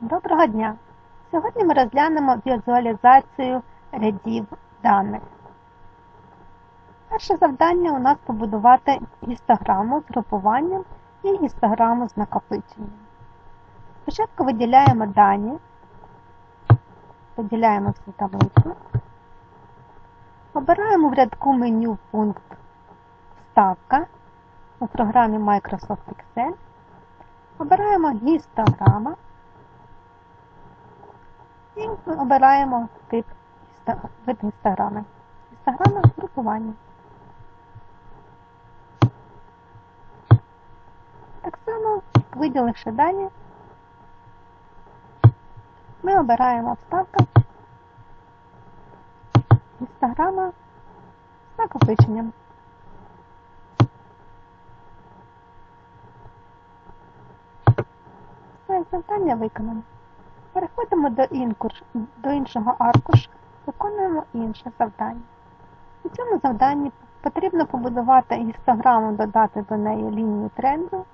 Доброго дня! Сьогодні ми розглянемо візуалізацію рядів даних. Перше завдання у нас побудувати гістограму з групуванням і гістограму з накопиченням. Спочатку виділяємо дані, виділяємо всю таблицю, обираємо в рядку меню пункт Вставка у програмі Microsoft Excel, обираємо гістограма. І обираємо тип вид інстаграми. Інстаграма групування. Так само, виділивши дані, ми обираємо вставка інстаграма з накопиченням. Все завдання виконано. Переходимо до, інкуш, до іншого аркуша, виконуємо інше завдання. У цьому завданні потрібно побудувати гістограму, додати до неї лінію тренду,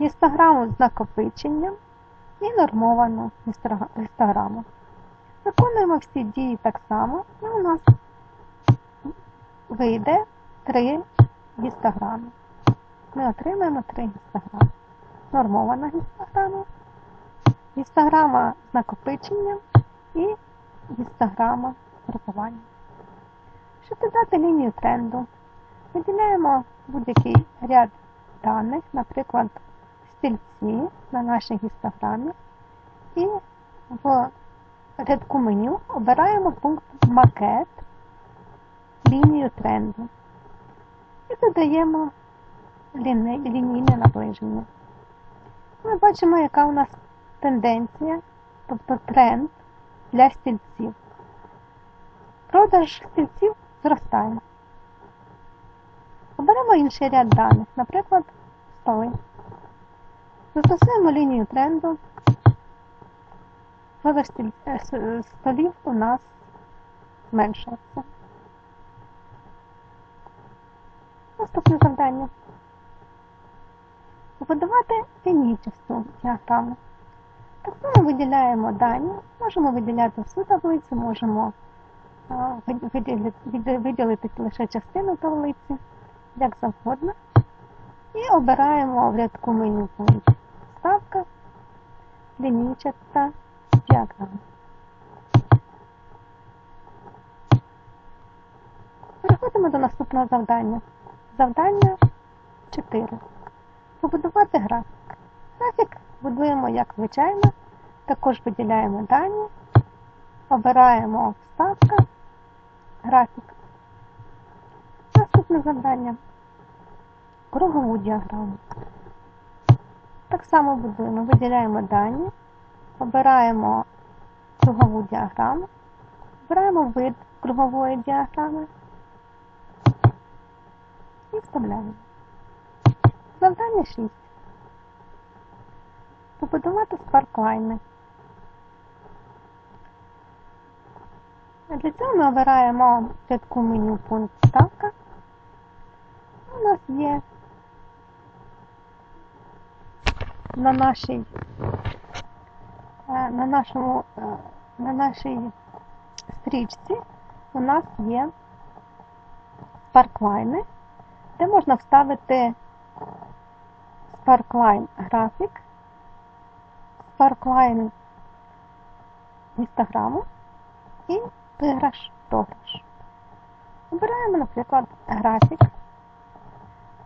гістограму з накопиченням і нормовану гістограму. Виконуємо всі дії так само, і у нас вийде три гістограми. Ми отримаємо три гістограми. Нормована гістограма гістограма з накопиченням і гістограма групування. Щоб додати лінію тренду, виділяємо будь-який ряд даних, наприклад, стільці на нашій гістограмі, і в рядку меню обираємо пункт Макет, лінію тренду і додаємо лінійне наближення. Ми бачимо, яка у нас тенденція, тобто тренд для стільців. Продаж стільців зростає. Оберемо інший ряд даних, наприклад, столи. Застосуємо лінію тренду. Продаж столів у нас зменшується. Наступне завдання. Побудувати лінійчасту діаграму. Так само виділяємо дані, можемо виділяти всю таблицю, можемо виділити, лише частину таблиці, як завгодно. І обираємо в рядку меню пункт Ставка, лінійчаста діаграма. Переходимо до наступного завдання. Завдання 4. Побудувати графік. Графік будуємо як звичайно, також виділяємо дані, обираємо вставка, графік. Наступне завдання. Кругову діаграму. Так само будуємо, виділяємо дані, обираємо кругову діаграму, обираємо вид кругової діаграми і вставляємо. Завдання 6 побудувати спарклайни. Для цього ми обираємо рядку меню пункт ставка. У нас є на нашій е, на нашому е, на нашій стрічці у нас є спарклайни, де можна вставити спарклайн графік Парклайн інстаграму і виграш програш. Обираємо, наприклад, графік,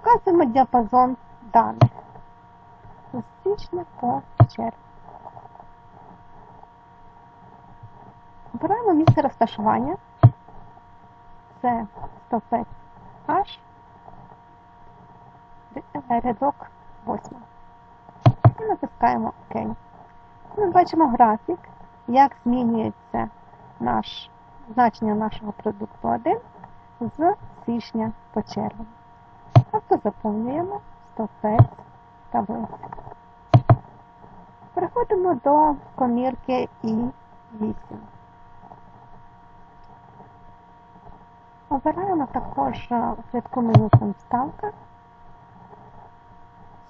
вказуємо діапазон даних з січня по червень. Обираємо місце розташування. Це стопець H, рядок 8. І натискаємо ОК ми бачимо графік, як змінюється наш, значення нашого продукту 1 з січня по червень. Тобто заповнюємо стовпець таблиці. Переходимо до комірки І8. Обираємо також в рядку меню ставка,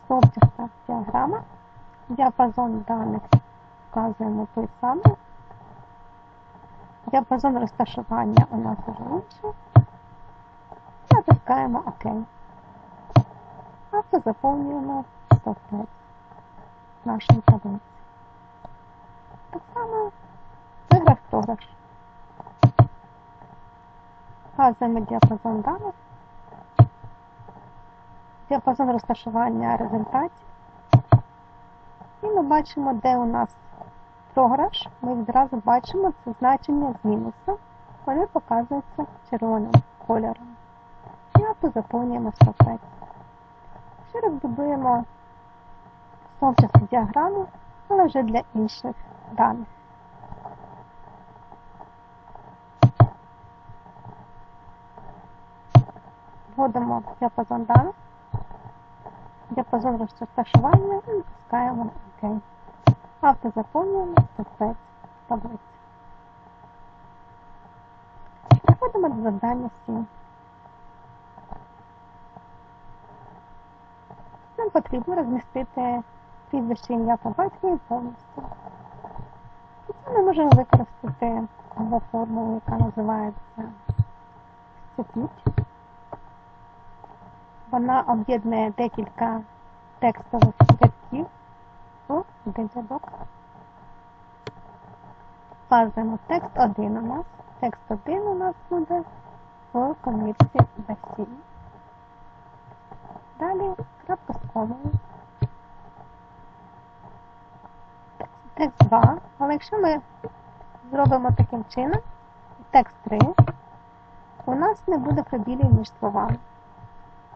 стовпчаста діаграма, діапазон даних вказуємо той самий. Діапазон розташування у нас уже інший. Натискаємо ОК. Авто заповнюємо стовпець нашої таблиці. Так само виграш програш. Вказуємо діапазон даних, діапазон розташування результатів. І ми бачимо, де у нас програш. Ми відразу бачимо це значення з мінусом. Вони показуються червоним кольором. Авто заповнюємо стовпець. Ще раз будуємо діаграму, але вже для інших даних. Вводимо діапазон даних, діапазон розташування і натискаємо ОК. Авто заповнюємо стовпець таблиці. Переходимо до завдання 7. Нам потрібно розмістити прізвище ім'я батькові повністю. І ми можемо використати або формулу, яка називається степіть. Вона об'єднує декілька текстових рядків в один рядок. Вказуємо текст 1 у нас. Текст 1 у нас буде в комірці басі. Далі крапка з комою. Текст 2. Але якщо ми зробимо таким чином, текст 3, у нас не буде пробілів між словами.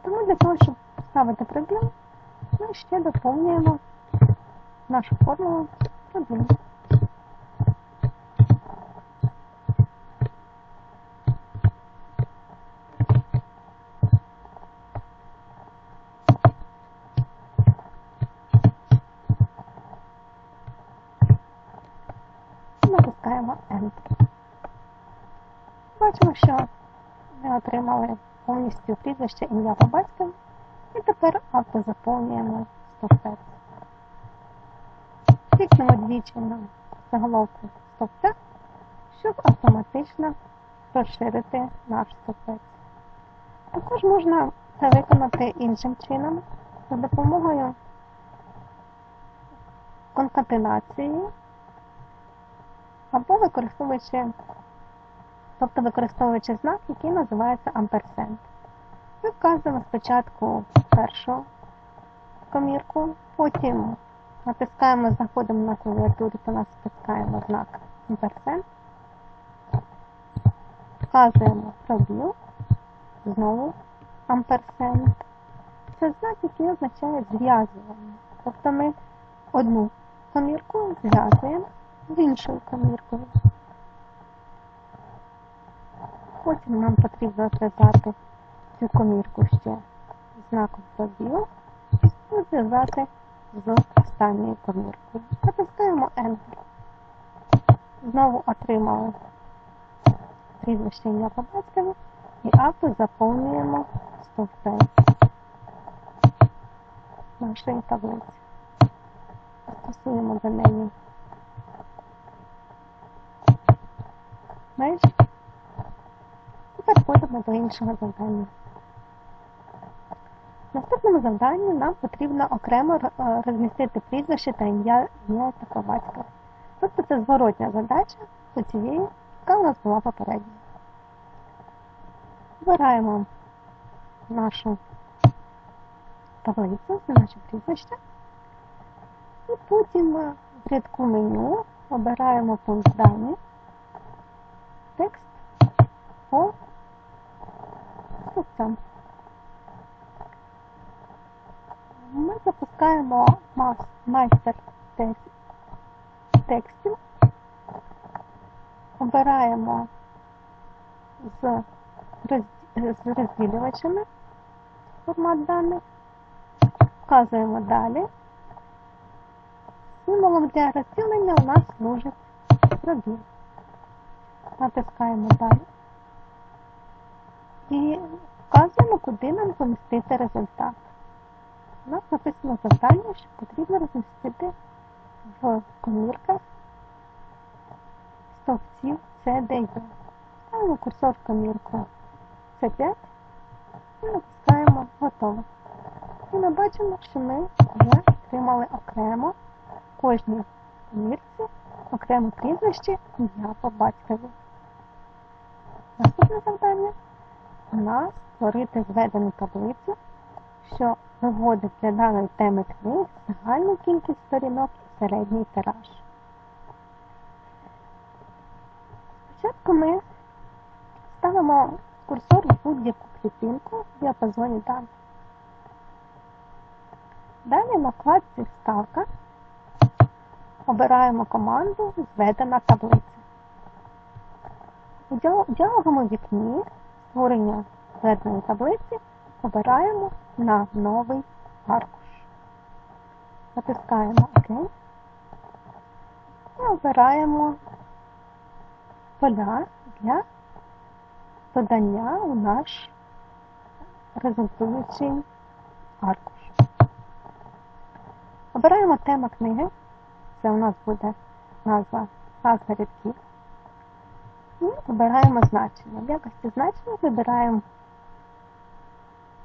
Тому для того, щоб ставити пробіл, ми ще доповнюємо нашу формулу пробіл. натискаємо Enter. Бачимо, що ми отримали повністю прізвище ім'я по батькові. І тепер автозаповнюємо стовпець. Клікнемо двічі на заголовку стовпця, щоб автоматично розширити наш стовпець. Також можна це виконати іншим чином за допомогою конкатенації або використовуючи, тобто використовуючи знак, який називається амперсент. Ми вказуємо спочатку першу комірку, потім натискаємо, знаходимо на клавіатурі, то натискаємо знак амперсент, вказуємо пробіл, знову амперсент. Це знак, який означає зв'язування. Тобто ми одну комірку зв'язуємо з іншою коміркою. Потім нам потрібно зв'язати цю комірку ще знаком пробіл і зв'язати з останньою коміркою. Натискаємо Enter. Знову отримали прізвище ім'я по батькові і авто заповнюємо стовпець нашої таблиці. Стосуємо до неї меж і переходимо до іншого завдання. Наступному завданні нам потрібно окремо е, розмістити прізвище та ім'я ім'я та по батькові. Тобто це зворотня задача до цієї, яка у нас була попередня. Вибираємо нашу таблицю, це наше прізвище. І потім в рядку меню обираємо пункт дані, текст по стовпцям. Ми запускаємо майстер текстів, обираємо з розділювачами формат даних, вказуємо далі. Символом для розділення у нас служить пробіл. Натискаємо далі і вказуємо, куди нам помістити результат. У нас написано завдання, що потрібно розмістити в комірках стовпців Е. Ставимо курсор в комірку С5 і натискаємо готово. І ми бачимо, що ми вже отримали окремо кожній комірці окремо прізвище ім'я по батькові. Наступне завдання у нас створити зведену таблицю, що виводить для даної теми книг загальну кількість сторінок і середній тираж. Спочатку ми ставимо курсор в будь-яку клітинку в діапазоні даних. Далі на вкладці Вставка обираємо команду Зведена таблиця. У діалоговому вікні створення зведеної таблиці обираємо на новий аркуш. Натискаємо ОК і обираємо поля для додання у наш результуючий аркуш. Обираємо тема книги. Це у нас буде назва назва рядків. І обираємо значення. В якості значення вибираємо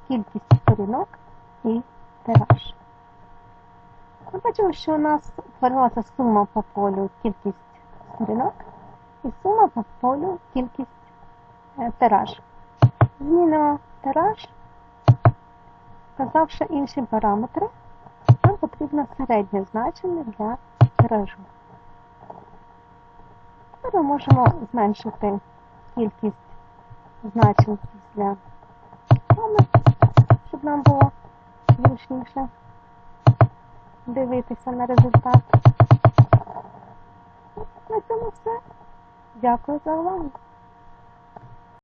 кількість сторінок і тираж. Ми бачимо, що у нас утворилася сума по полю кількість сторінок і сума по полю кількість е, тираж. Змінимо тираж, вказавши інші параметри, нам потрібно середнє значення для тиражу. Тепер ми можемо зменшити кількість значень після коми, щоб нам було зручніше дивитися на результат. На цьому все. Дякую за увагу.